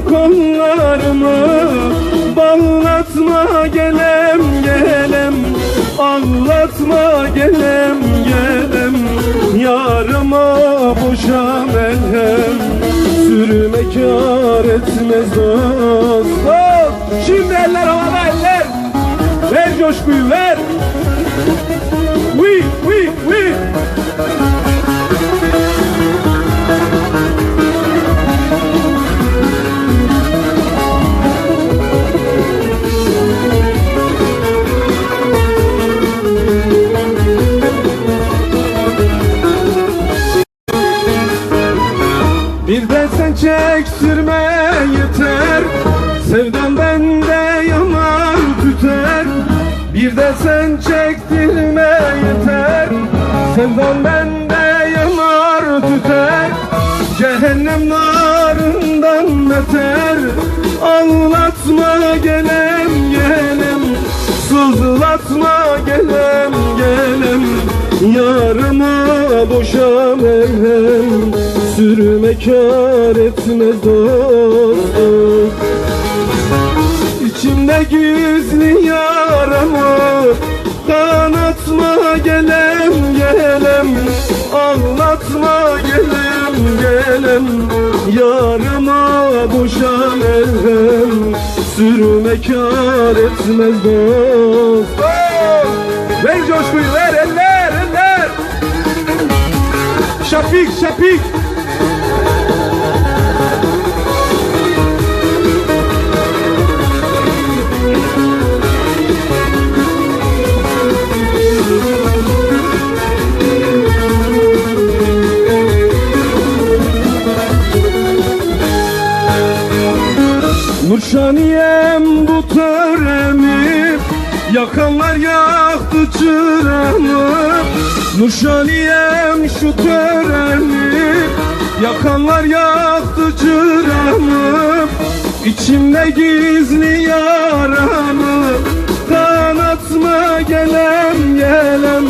kollarımı Bağlatma gelem gelem. Ağlatma gelem gelem. Yarıma boşa merhem. Sürme kar etmez Dost! Şimdi eller havada eller. Ver coşkuyu ver. Oui, oui, oui sen çektirme yeter. Sevdan bende yanar tüter. Bir de sen çektirme yeter. Sevdan bende yanar tüter. Cehennem narından beter Ağlatma gelem gelem Sızlatma gelem gelem Yarıma boşa merhem Sürme kar etmez dost İçimde gizli yaramı Kanatma gelem gelem. Ağlatma gelem gelem. Yarıma boşa merhem Sürme kar etmez dost Ver coşkuyu ver eller eller. Şapik şapik Nurşaniyem bu töremi Yakanlar yaktı çıramı Nurşaniyem şu töremi Yakanlar yaktı çıramı İçimde gizli yaramı Kanatma gelem gelem.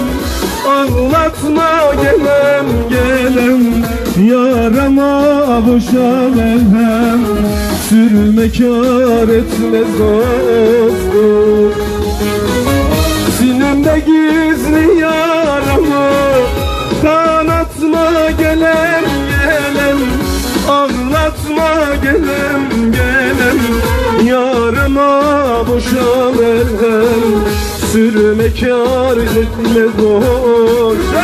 Ağlatma gelem Yarama boşa merhem Sürme kar etmez dost Sinemde gizli yaramı Kanatma gelem gelem Ağlatma gelem gelem. Yarıma boşa merhem Sürme kar etmez dost